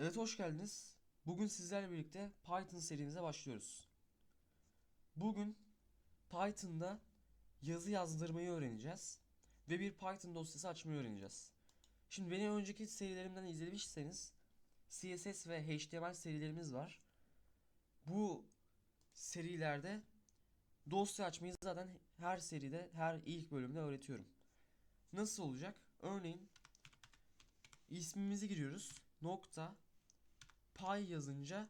Evet hoş geldiniz. Bugün sizlerle birlikte Python serimize başlıyoruz. Bugün Python'da yazı yazdırmayı öğreneceğiz ve bir Python dosyası açmayı öğreneceğiz. Şimdi beni önceki serilerimden izlemişseniz CSS ve HTML serilerimiz var. Bu serilerde dosya açmayı zaten her seride, her ilk bölümde öğretiyorum. Nasıl olacak? Örneğin ismimizi giriyoruz. Nokta py yazınca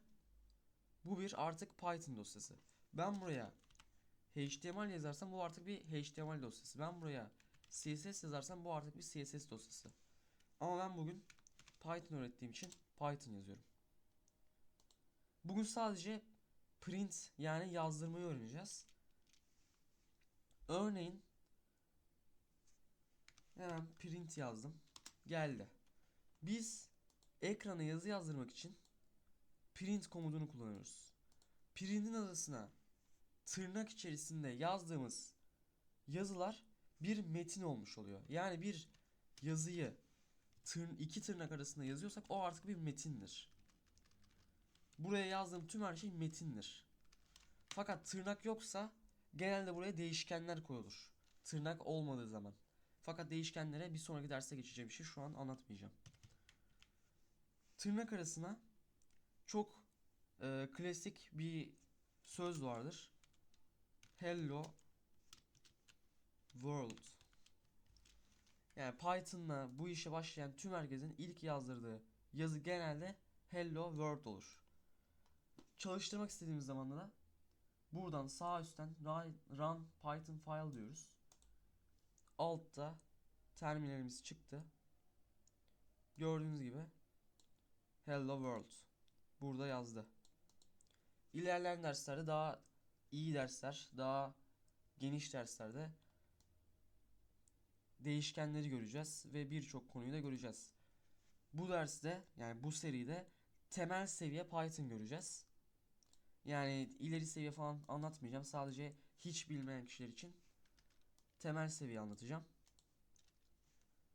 bu bir artık Python dosyası. Ben buraya HTML yazarsam bu artık bir HTML dosyası. Ben buraya CSS yazarsam bu artık bir CSS dosyası. Ama ben bugün Python öğrettiğim için Python yazıyorum. Bugün sadece print yani yazdırmayı öğreneceğiz. Örneğin hemen print yazdım. Geldi. Biz ekrana yazı yazdırmak için print komutunu kullanıyoruz. Print'in arasına tırnak içerisinde yazdığımız yazılar bir metin olmuş oluyor. Yani bir yazıyı tırn iki tırnak arasında yazıyorsak o artık bir metindir. Buraya yazdığım tüm her şey metindir. Fakat tırnak yoksa genelde buraya değişkenler koyulur. Tırnak olmadığı zaman. Fakat değişkenlere bir sonraki derste geçeceğim şey şu an anlatmayacağım. Tırnak arasına çok e, klasik bir söz vardır. Hello World. Yani Python'la bu işe başlayan tüm herkesin ilk yazdırdığı yazı genelde Hello World olur. Çalıştırmak istediğimiz zaman da buradan sağ üstten run, Python file diyoruz. Altta terminalimiz çıktı. Gördüğünüz gibi Hello World burada yazdı. İlerleyen derslerde daha iyi dersler, daha geniş derslerde değişkenleri göreceğiz ve birçok konuyu da göreceğiz. Bu derste yani bu seride temel seviye Python göreceğiz. Yani ileri seviye falan anlatmayacağım. Sadece hiç bilmeyen kişiler için temel seviye anlatacağım.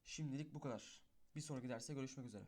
Şimdilik bu kadar. Bir sonraki derste görüşmek üzere.